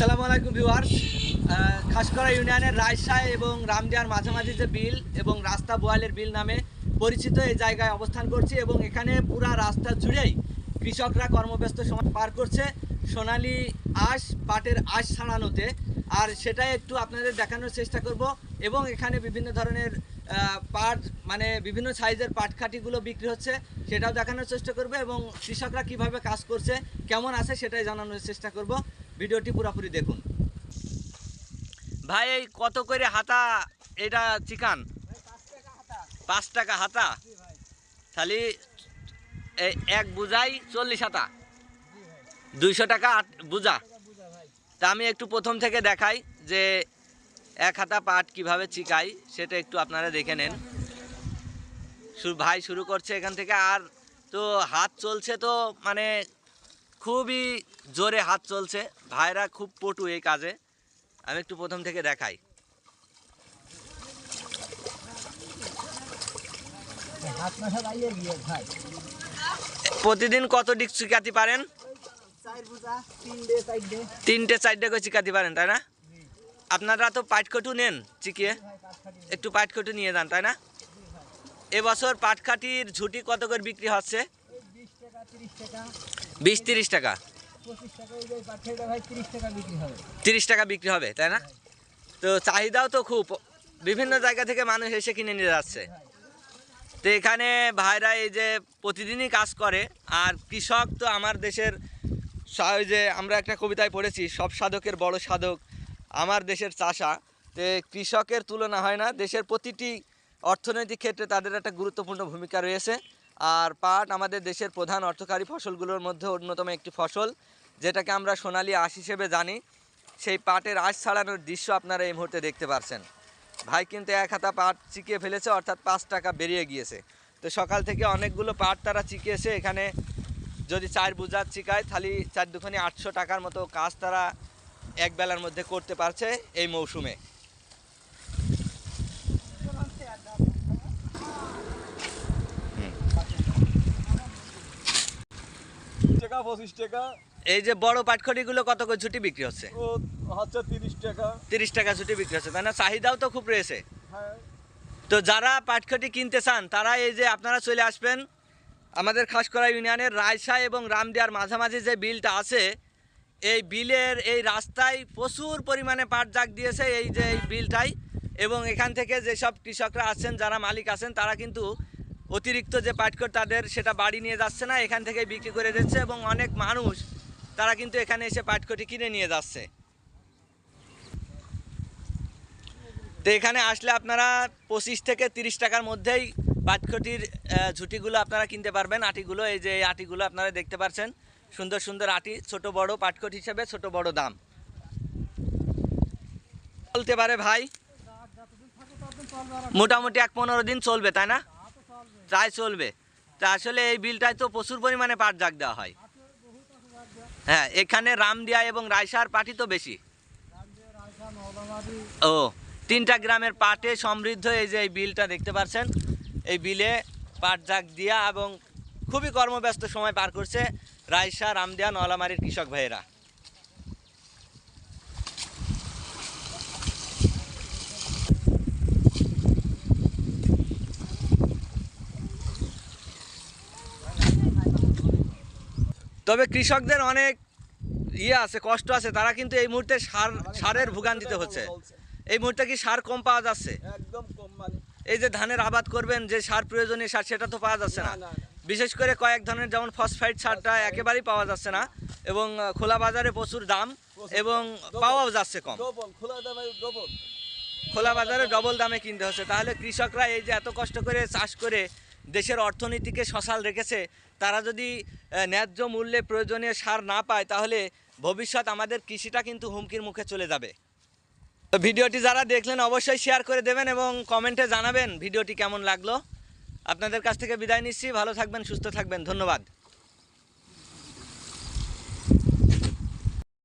আসসালামু আলাইকুম ভিউয়ার্স। খাসকরা ইউনিয়নের রায়সায় এবং রামদিয়ার মাঝামাঝি যে বিল এবং রাস্তা বোয়ালের বিল নামে পরিচিত এই জায়গায় অবস্থান করছি এবং এখানে পুরা রাস্তা জুড়েই কৃষকরা কর্মব্যস্ত সময় পার করছে। সোনালি আঁশ, পাটের আঁশ ছাড়ানোতে। আর সেটাই একটু আপনাদের দেখানোর চেষ্টা করব এবং এখানে বিভিন্ন ধরনের পাট মানে বিভিন্ন সাইজের পাটখাটিগুলো বিক্রি হচ্ছে, সেটাও দেখানোর চেষ্টা করব এবং কৃষকরা কীভাবে কাজ করছে, কেমন আছে সেটাই জানানোর চেষ্টা করব। ভিডিওটি পুরোপুরি দেখুন। ভাই, এই কত করে হাতা? এটা চিকান? পাঁচ টাকা হাতা। তাহলে এক বুঝাই চল্লিশ হাতা। দুইশো টাকা বুঝা। তা আমি একটু প্রথম থেকে দেখাই যে এক হাতা পাট কীভাবে চিকাই, সেটা একটু আপনারা দেখে নেন। ভাই শুরু করছে এখান থেকে। আর তো হাত চলছে তো মানে খুবই জোরে হাত চলছে। ভাইরা খুব পটু এই কাজে। আমি একটু প্রথম থেকে দেখাই। প্রতিদিন কত ডিক চিকাতে পারেন? তিনটে, চারটে করে চিকাতে পারেন, তাই না? আপনারা তো পাটকটু নেন চিকিয়ে। একটু পাটকটু নিয়ে যান, তাই না? এবছর পাটকাঠির ঝুটি কত করে বিক্রি হচ্ছে? বিশ তিরিশ টাকা। তিরিশ টাকা বিক্রি হবে, তাই না? তো চাহিদাও তো খুব। বিভিন্ন জায়গা থেকে মানুষ এসে কিনে নিয়ে যাচ্ছে। তো এখানে ভাইরা এই যে প্রতিদিনই কাজ করে, আর কৃষক তো আমার দেশের ওই যে আমরা একটা কবিতায় পড়েছি, সব সাধকের বড় সাধক আমার দেশের চাষা। তো কৃষকের তুলনা হয় না, দেশের প্রতিটি অর্থনৈতিক ক্ষেত্রে তাদের একটা গুরুত্বপূর্ণ ভূমিকা রয়েছে। আর পাট আমাদের দেশের প্রধান অর্থকারী ফসলগুলোর মধ্যে অন্যতম একটি ফসল, যেটাকে আমরা সোনালী আঁশ হিসেবে জানি। সেই পাটের আঁশ ছাড়ানোর দৃশ্য আপনারা এই মুহূর্তে দেখতে পারছেন। ভাই কিন্তু এক হাতা পাট চিকিয়ে ফেলেছে, অর্থাৎ পাঁচ টাকা বেরিয়ে গিয়েছে। তো সকাল থেকে অনেকগুলো পাট তারা চিকিয়েছে এখানে যদি চার বুঝার চিকায়, তাহলে চার দুখানি আটশো টাকার মতো কাজ তারা এক বেলার মধ্যে করতে পারছে এই মৌসুমে টাকা পঁচিশ টাকা। এই যে বড় পাটখড়িগুলো কত করে ছুটি বিক্রি হচ্ছে? ও হচ্ছে তিরিশ টাকা। তিরিশ টাকা ছুটি বিক্রি হচ্ছে তাই না? চাহিদাও তো খুব রয়েছে। হ্যাঁ। তো যারা পাটখটি কিনতে চান তারা এই যে আপনারা চলে আসবেন আমাদের খাসকরা ইউনিয়নের রায়সা এবং রামদিয়ার মাঝামাঝি যে বিলটা আছে এই বিলের এই রাস্তায় প্রচুর পরিমাণে পাট জাগ দিয়েছে এই যে এই বিলটাই। এবং এখান থেকে যেসব কৃষকরা আছেন যারা মালিক আছেন তারা কিন্তু অতিরিক্ত যে পাটকট তাদের সেটা বাড়ি নিয়ে যাচ্ছে না, এখান থেকে বিক্রি করে দিচ্ছে এবং অনেক মানুষ তারা কিন্তু এখানে এসে পাটকটি কিনে নিয়ে যাচ্ছে। তো এখানে আসলে আপনারা পঁচিশ থেকে তিরিশ টাকার মধ্যেই পাটকটির ঝুঁটিগুলো আপনারা কিনতে পারবেন। আটিগুলো, এই যে আটিগুলো আপনারা দেখতে পাচ্ছেন, সুন্দর সুন্দর আটি, ছোট বড় পাটকট হিসেবে ছোট বড় দাম। চলতে পারে ভাই। মোটামুটি এক পনেরো দিন চলবে, তাই না? তাই চলবে। তা আসলে এই বিলটায় তো প্রচুর পরিমাণে পাট জাগ দেওয়া হয়। হ্যাঁ এখানে রামদিয়া এবং রায়সার পাটি তো বেশি। ও, তিনটা গ্রামের পাটে সমৃদ্ধ এই যে এই বিলটা দেখতে পাচ্ছেন। এই বিলে পাট জাগ দিয়া এবং খুবই কর্মব্যস্ত সময় পার করছে রায়সা রামদিয়া, নলামারির কৃষক ভাইয়েরা। তবে কৃষকদের অনেক ইয়ে আছে কষ্ট আছে। তারা কিন্তু এই মুহূর্তে সার সারের ভোগান্তিতে হচ্ছে। এই মুহূর্তে কি সার কম পাওয়া যাচ্ছে? একদম কম মানে। এই যে ধানের আবাদ করবেন যে সার প্রয়োজনীয় সার সেটা তো পাওয়া যাচ্ছে না। বিশেষ করে কয়েক ধরনের যেমন ফসফাইড সারটা একেবারেই পাওয়া যাচ্ছে না এবং খোলা বাজারে প্রচুর দাম এবং পাওয়াও যাচ্ছে কম। খোলা দামে ডবল। খোলা বাজারে ডবল দামে কিনতে হচ্ছে। তাহলে কৃষকরা এই যে এত কষ্ট করে চাষ করে দেশের অর্থনীতিকে সসাল রেখেছে তারা যদি ন্যায্য মূল্যে প্রয়োজনীয় সার না পায়, তাহলে ভবিষ্যৎ আমাদের কৃষিটা কিন্তু হুমকির মুখে চলে যাবে। ভিডিওটি যারা দেখলেন অবশ্যই শেয়ার করে দেবেন এবং কমেন্টে জানাবেন ভিডিওটি কেমন লাগল। আপনাদের কাছ থেকে বিদায় নিচ্ছি, ভালো থাকবেন, সুস্থ থাকবেন, ধন্যবাদ।